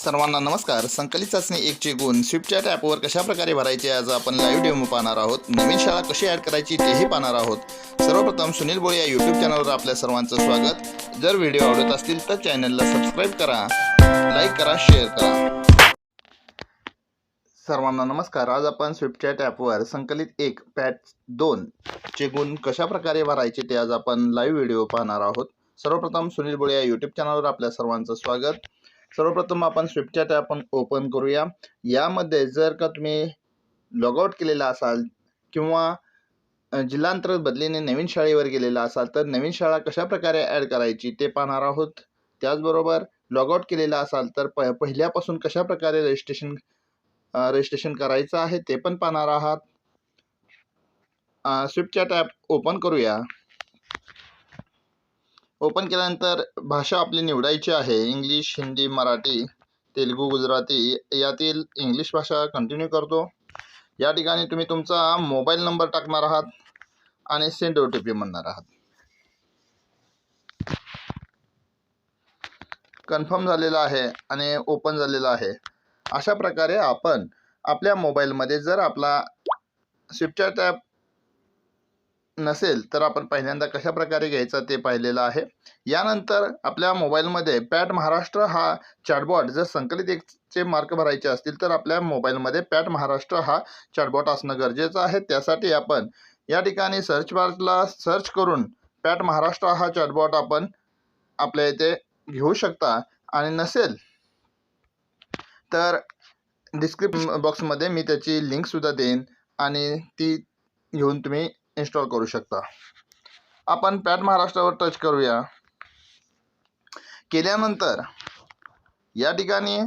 सर्वांना नमस्कार. संकलित चाचणी एकचे गुण. स्विफ्टच्या ॲपवर कशा प्रकारे भरायचे आज आपण लाईव्ह डेमो पाहणार आहोत. नवीन शाळा कशी ॲड करायची तेही पाहणार आहोत. सर्वप्रथम सुनील बोळे या यूट्यूब चॅनलवर आपल्या सर्वांचं स्वागत. जर व्हिडिओ आवडत असतील तर चॅनलला सबस्क्राईब करा. लाईक करा शेअर करा. सर्वांना नमस्कार. आज आपण स्विफ्टच्या टॅपवर संकलित एक पॅट दोन चे गुण कशा प्रकारे भरायचे ते आज आपण लाईव्ह व्हिडिओ पाहणार आहोत. सर्वप्रथम सुनील बोळे या यूट्यूब चॅनलवर आपल्या सर्वांचं स्वागत. सर्वप्रथम आपण स्विफ्टचॅट आपण ओपन करूया. यामध्ये जर का तुम्ही लॉगआउट केलेला असाल किंवा जिल्हांतर्गत बदलीने नवीन शाळेवर गेलेला असाल तर नवीन शाळा कशा प्रकारे ॲड करायची ते पाहणार आहोत. त्याचबरोबर लॉगआउट केलेला असाल तर प पहिल्यापासून कशा प्रकारे रजिस्ट्रेशन रजिस्ट्रेशन करायचं आहे ते पण पाहणार आहात. स्विफ्टचॅट ॲप ओपन करूया. ओपन केल्यानंतर भाषा आपली निवडायची आहे. इंग्लिश हिंदी मराठी तेलगू गुजराती यातील इंग्लिश भाषा कंटिन्यू करतो. या ठिकाणी तुम्ही तुमचा मोबाईल नंबर टाकणार आहात आणि सेंड ओ टी पी म्हणणार आहात. कन्फर्म झालेलं आहे आणि ओपन झालेलं आहे. अशा प्रकारे आपण आपल्या मोबाईलमध्ये जर आपला स्विफ्टचॅट ॲप नसेल तर आपण पहिल्यांदा कशा प्रकारे घ्यायचा ते पाहिलेलं आहे. यानंतर आपल्या मोबाईलमध्ये पॅट महाराष्ट्र हा चॅटबॉट जर संकलित एकचे मार्क भरायचे असतील तर आपल्या मोबाईलमध्ये पॅट महाराष्ट्र हा चॅटबॉट असणं गरजेचं आहे. त्यासाठी आपण या ठिकाणी सर्च बारला सर्च करून पॅट महाराष्ट्र हा चॅटबॉट आपण आपल्या इथे घेऊ शकता. आणि नसेल तर डिस्क्रिप्शन बॉक्समध्ये मी त्याची लिंकसुद्धा देईन आणि ती घेऊन तुम्ही इन्स्टॉल करू शकता. आपण पॅट महाराष्ट्रावर टच करूया. केल्यानंतर या ठिकाणी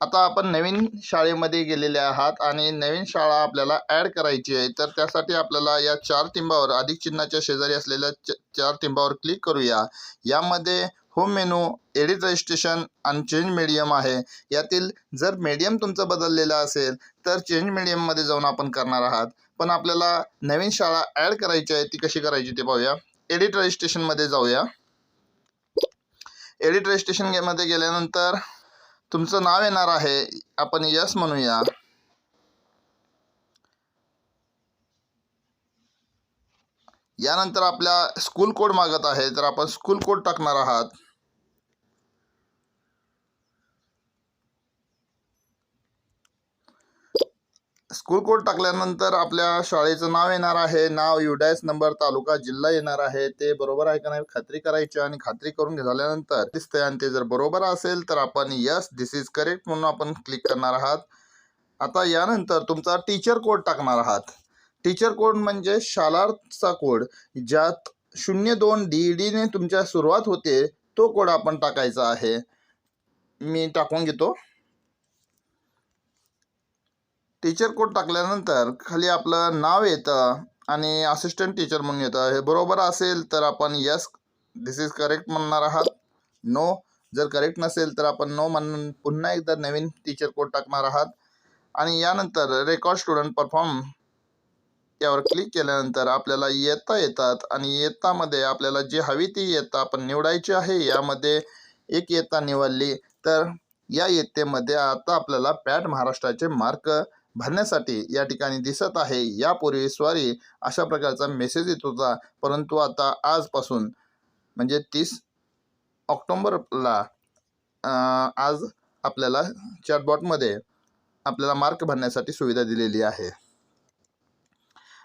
आता आपण नवीन शाळेमध्ये गेलेले आहात आणि नवीन शाळा आपल्याला ॲड करायची आहे. तर त्यासाठी आपल्याला या चार टिंबावर अधिक चिन्हाच्या शेजारी असलेल्या च चार टिंबावर क्लिक करूया. यामध्ये होम मेनू एडिट रजिस्ट्रेशन आणि चेंज मीडियम आहे. यातील जर मीडियम तुमचं बदललेलं असेल तर चेंज मीडियममध्ये जाऊन आपण करणार आहात. पण आपल्याला नवीन शाळा ॲड करायची आहे ती कशी करायची ते पाहूया. एडिट रजिस्ट्रेशनमध्ये जाऊया. एडिट रजिस्ट्रेशनमध्ये गेल्यानंतर तुमचं नाव येणार आहे. आपण यस म्हणूया. यानंतर आपल्या स्कूल कोड मागत आहे. तर आपण स्कूल कोड टाकणार आहात. स्कूल कोड टाकल्यानंतर आपल्या शाळेचं नाव येणार आहे. नाव युडायस नंबर तालुका जिल्हा येणार आहे. ते बरोबर आहे का नाही खात्री करायची आणि खात्री करून झाल्यानंतर दिसतंय. आणि ते जर बरोबर असेल तर आपण यस दिस इज करेक्ट म्हणून आपण क्लिक करणार आहात. आता यानंतर तुमचा टीचर कोड टाकणार आहात. टीचर कोड म्हणजे शालार्थचा कोड ज्यात शून्य दोन डी डीने तुमच्या सुरुवात होते तो कोड आपण टाकायचा आहे. मी टाकून घेतो. टीचर कोड टाकल्यानंतर खाली आपलं नाव येतं आणि असिस्टंट टीचर म्हणून येतं. हे बरोबर असेल तर आपण यस दिस इज करेक्ट म्हणणार आहात. नो जर करेक्ट नसेल तर आपण नो म्हणून पुन्हा एकदा नवीन टीचर कोड टाकणार आहात. आणि यानंतर रेकॉर्ड स्टुडंट परफॉर्म यावर क्लिक केल्यानंतर आपल्याला येता येतात आणि येतामध्ये आपल्याला जी हवी ती येता आपण निवडायची आहे यामध्ये एक येता निवडली. तर या येतेमध्ये आता आपल्याला पॅट महाराष्ट्राचे मार्क भरण्यासाठी या ठिकाणी दिसत आहे. यापूर्वी स्वारी अशा प्रकारचा मेसेज येत होता परंतु आता आजपासून म्हणजे तीस ऑक्टोंबरला आज आपल्याला चॅटबॉटमध्ये आपल्याला मार्क भरण्यासाठी सुविधा दिलेली आहे.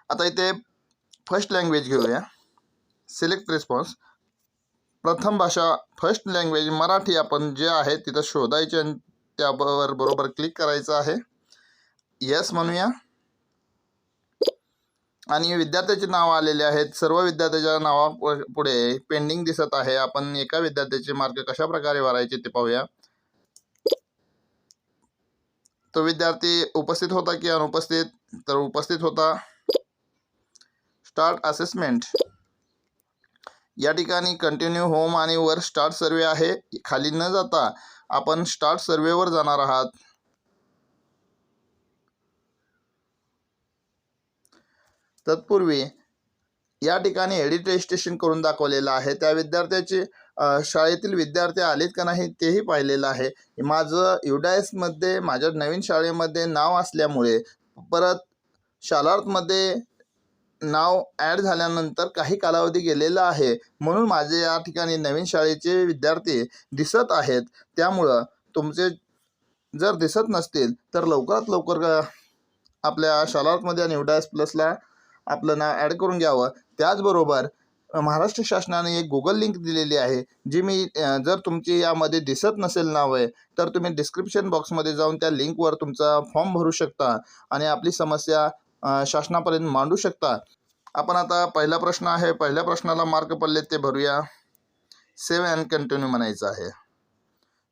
आता इथे फर्स्ट लँग्वेज घेऊया. सिलेक्ट रिस्पॉन्स प्रथम भाषा फर्स्ट लँग्वेज मराठी आपण जे आहे तिथं शोधायचे आणि त्यावर बरोबर क्लिक करायचं आहे. यस म्हणूया आणि विद्यार्थ्याचे नाव आलेले आहेत. सर्व विद्यार्थ्याच्या नावा पुढे पेंडिंग दिसत आहे. आपण एका विद्यार्थ्याचे मार्क कशा प्रकारे भरायचे ते पाहूया. तो विद्यार्थी उपस्थित होता की अनुपस्थित? तर उपस्थित होता. स्टार्ट असेसमेंट या ठिकाणी कंटिन्यू होम आणि वर स्टार्ट सर्वे आहे. खाली न जाता आपण स्टार्ट सर्वेवर जाणार आहात. तत्पूर्वी या ठिकाणी एडिट रजिस्ट्रेशन करून दाखवलेलं आहे. त्या विद्यार्थ्याचे शाळेतील विद्यार्थी आलेत का नाही तेही पाहिलेलं आहे. माझं युडायसमध्ये माझ्या नवीन शाळेमध्ये नाव असल्यामुळे परत शालार्थमध्ये नाव ॲड झाल्यानंतर काही कालावधी गेलेला आहे. म्हणून माझे या ठिकाणी नवीन शाळेचे विद्यार्थी दिसत आहेत. त्यामुळं तुमचे जर दिसत नसतील तर लवकरात लवकर आपल्या शालार्थमध्ये आणि युडायस प्लसला आपलं नाव ॲड करून घ्यावं. त्याचबरोबर महाराष्ट्र शासनाने एक गुगल लिंक दिलेली आहे जी मी जर तुमची यामध्ये दिसत नसेल नावे तर तुम्ही डिस्क्रिप्शन बॉक्समध्ये जाऊन त्या लिंकवर तुमचा फॉर्म भरू शकता आणि आपली समस्या शासनापर्यंत मांडू शकता. आपण आता पहिला प्रश्न आहे पहिल्या प्रश्नाला मार्क पडले ते भरूया. सेव्ह अँड कंटिन्यू म्हणायचं आहे.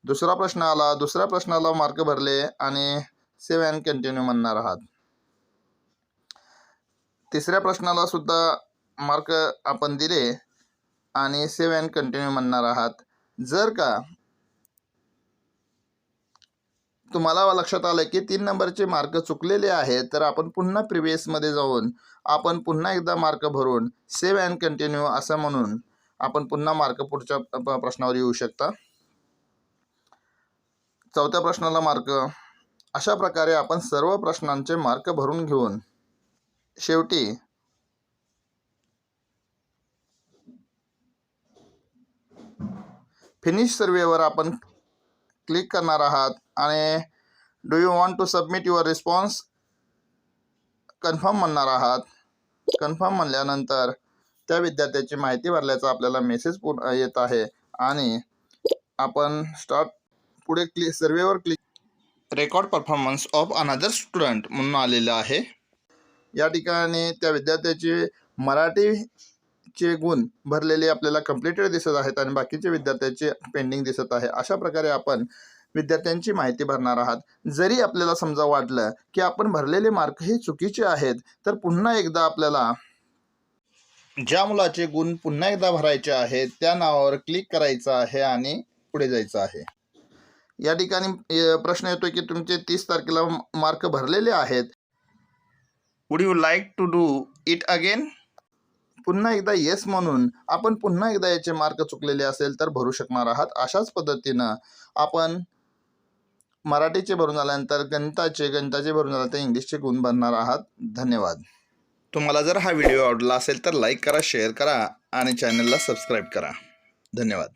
दुसरा प्रश्न आला दुसऱ्या प्रश्नाला मार्क भरले आणि सेव्ह अँड कंटिन्यू म्हणणार आहात. तिसऱ्या प्रश्नाला सुद्धा मार्क आपण दिले आणि सेव्ह अँड कंटिन्यू म्हणणार आहात. जर का तुम्हाला लक्षात आलं की तीन नंबरचे मार्क चुकलेले आहेत तर आपण पुन्हा प्रिव्हियसमध्ये जाऊन आपण पुन्हा एकदा मार्क भरून सेव्ह अँड कंटिन्यू असं म्हणून आपण पुन्हा मार्क पुढच्या प्रश्नावर येऊ शकता. चौथ्या प्रश्नाला मार्क अशा प्रकारे आपण सर्व प्रश्नांचे मार्क भरून घेऊन शेवटी फिनिश सर्वेवर आपण क्लिक करणार आहात आणि do you want to submit your response confirm म्हणणार आहात. कन्फर्म म्हणल्यानंतर त्या विद्यार्थ्याची माहिती भरल्याचा आपल्याला मेसेज येत आहे. आणि आपण स्टार्ट पुढे click सर्वेवर click record performance of another student म्हणून आलेलं आहे. या ठिकाणी त्या विद्यार्थ्याचे मराठीचे गुण भरलेले आपल्याला कम्प्लिटेड दिसत आहेत आणि बाकीचे विद्यार्थ्याचे पेंडिंग दिसत आहे. अशा प्रकारे आपण विद्यार्थ्यांची माहिती भरणार आहात. जरी आपल्याला समजा वाटलं की आपण भरलेले मार्क हे चुकीचे आहेत तर पुन्हा एकदा आपल्याला ज्या मुलाचे गुण पुन्हा एकदा भरायचे आहेत त्या नावावर क्लिक करायचं आहे आणि पुढे जायचं आहे. या ठिकाणी प्रश्न येतो की तुमचे तीस तारखेला मार्क भरलेले आहेत. Would you like to do it again पुन्हा एकदा येस म्हणून आपण पुन्हा एकदा याचे मार्क चुकलेले असेल तर भरू शकणार आहात अशाच पद्धतीनं आपण मराठीचे भरून झाल्यानंतर गणिताचे गणिताचे भरून झाल्यानंतर इंग्लिशचे गुण भरणार आहात. धन्यवाद. तुम्हाला जर हा व्हिडिओ आवडला असेल तर लाईक करा शेअर करा आणि चॅनलला सबस्क्राईब करा. धन्यवाद.